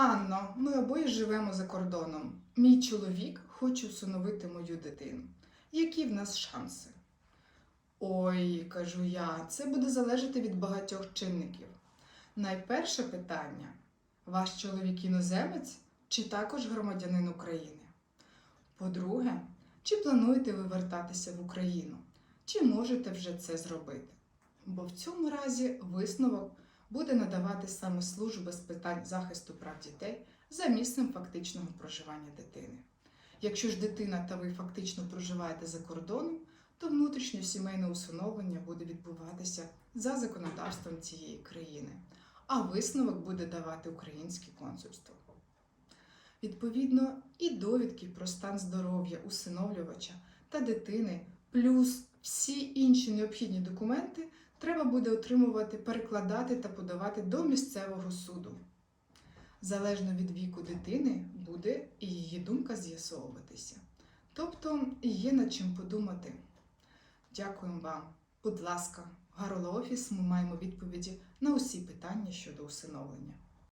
Анно, ми обоє живемо за кордоном. Мій чоловік хоче усиновити мою дитину. Які в нас шанси? Ой, кажу я, це буде залежати від багатьох чинників. Найперше питання: ваш чоловік іноземець чи також громадянин України? По-друге, чи плануєте ви вертатися в Україну? Чи можете вже це зробити? Бо в цьому разі висновок буде надавати саме служба з питань захисту прав дітей за місцем фактичного проживання дитини. Якщо ж дитина та ви фактично проживаєте за кордоном, то внутрішнє сімейне усиновлення буде відбуватися за законодавством цієї країни, а висновок буде давати українське консульство. Відповідно, і довідки про стан здоров'я усиновлювача та дитини, плюс всі інші необхідні документи треба буде отримувати, перекладати та подавати до місцевого суду. Залежно від віку дитини буде і її думка з'ясовуватися. Тобто є над чим подумати. Дякуємо вам. Будь ласка, в Гароло Офіс ми маємо відповіді на усі питання щодо усиновлення.